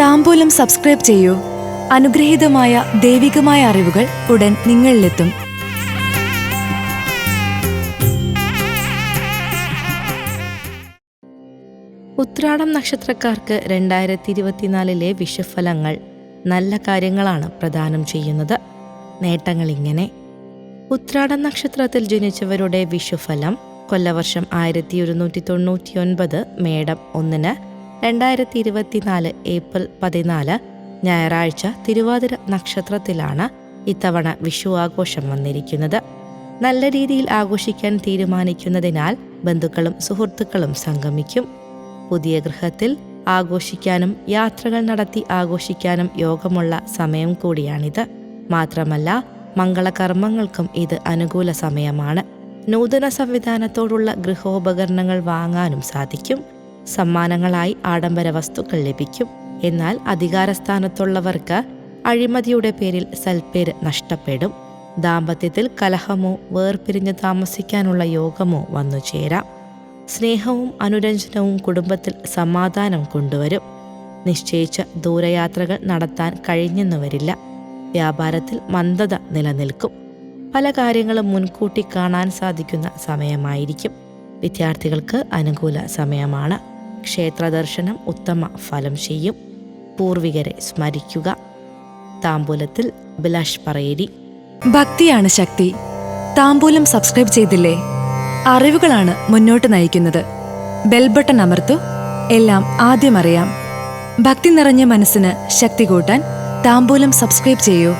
താമ്പൂലം subscribe ചെയ്യൂ. അനുഗ്രഹീതമായ ദൈവികമായ അറിവുകൾ ഉടൻ നിങ്ങളിലെത്തും. ഉത്രാടം നക്ഷത്രക്കാർക്ക് രണ്ടായിരത്തി ഇരുപത്തിനാലിലെ വിഷഫലങ്ങൾ നല്ല കാര്യങ്ങളാണ് പ്രദാനം ചെയ്യുന്നത്. നേട്ടങ്ങൾ ഇങ്ങനെ ഉത്രാടം നക്ഷത്രത്തിൽ ജനിച്ചവരുടെ വിഷുഫലം കൊല്ലവർഷം ആയിരത്തി ഒരുന്നൂറ്റി തൊണ്ണൂറ്റി ഒൻപത് മേടം ഒന്നിന് രണ്ടായിരത്തി ഇരുപത്തിനാല് ഏപ്രിൽ പതിനാല് ഞായറാഴ്ച തിരുവാതിര നക്ഷത്രത്തിലാണ് ഇത്തവണ വിഷു ആഘോഷം വന്നിരിക്കുന്നത്. നല്ല രീതിയിൽ ആഘോഷിക്കാൻ തീരുമാനിക്കുന്നതിനാൽ ബന്ധുക്കളും സുഹൃത്തുക്കളും സംഗമിക്കും. പുതിയ ഗൃഹത്തിൽ ആഘോഷിക്കാനും യാത്രകൾ നടത്തി ആഘോഷിക്കാനും യോഗമുള്ള സമയം കൂടിയാണിത്. മാത്രമല്ല മംഗളകർമ്മങ്ങൾക്കും ഇത് അനുകൂല സമയമാണ്. നൂതന സംവിധാനത്തോടുള്ള ഗൃഹോപകരണങ്ങൾ വാങ്ങാനും സാധിക്കും. സമ്മാനങ്ങളായി ആഡംബര വസ്തുക്കൾ ലഭിക്കും. എന്നാൽ അധികാരസ്ഥാനത്തുള്ളവർക്ക് അഴിമതിയുടെ പേരിൽ സൽപ്പേര് നഷ്ടപ്പെടും. ദാമ്പത്യത്തിൽ കലഹമോ വേർപിരിഞ്ഞ് താമസിക്കാനുള്ള യോഗമോ വന്നു ചേരാം. സ്നേഹവും അനുരഞ്ജനവും കുടുംബത്തിൽ സമാധാനം കൊണ്ടുവരും. നിശ്ചയിച്ച ദൂരയാത്രകൾ നടത്താൻ കഴിഞ്ഞെന്നു വരില്ല വ്യാപാരത്തിൽ മന്ദത നിലനിൽക്കും. പല കാര്യങ്ങളും മുൻകൂട്ടി കാണാൻ സാധിക്കുന്ന സമയമായിരിക്കും. വിദ്യാർത്ഥികൾക്ക് അനുകൂല സമയമാണ്. ക്ഷേത്ര ദർശനം ഉത്തമ ഫലം ചെയ്യും. പൂർവികരെ സ്മരിക്കുക. താമ്പൂലത്തിൽ ബിലാഷ് പറയേരി ഭക്തിയാണ് ശക്തി. താമ്പൂലം സബ്സ്ക്രൈബ് ചെയ്തില്ലേ? അറിവുകളാണ് മുന്നോട്ട് നയിക്കുന്നത്. ബെൽബട്ടൺ അമർത്തു. എല്ലാം ആദ്യം അറിയാം. ഭക്തി നിറഞ്ഞ മനസ്സിന് ശക്തി കൂട്ടാൻ താമ്പൂലം സബ്സ്ക്രൈബ് ചെയ്യൂ.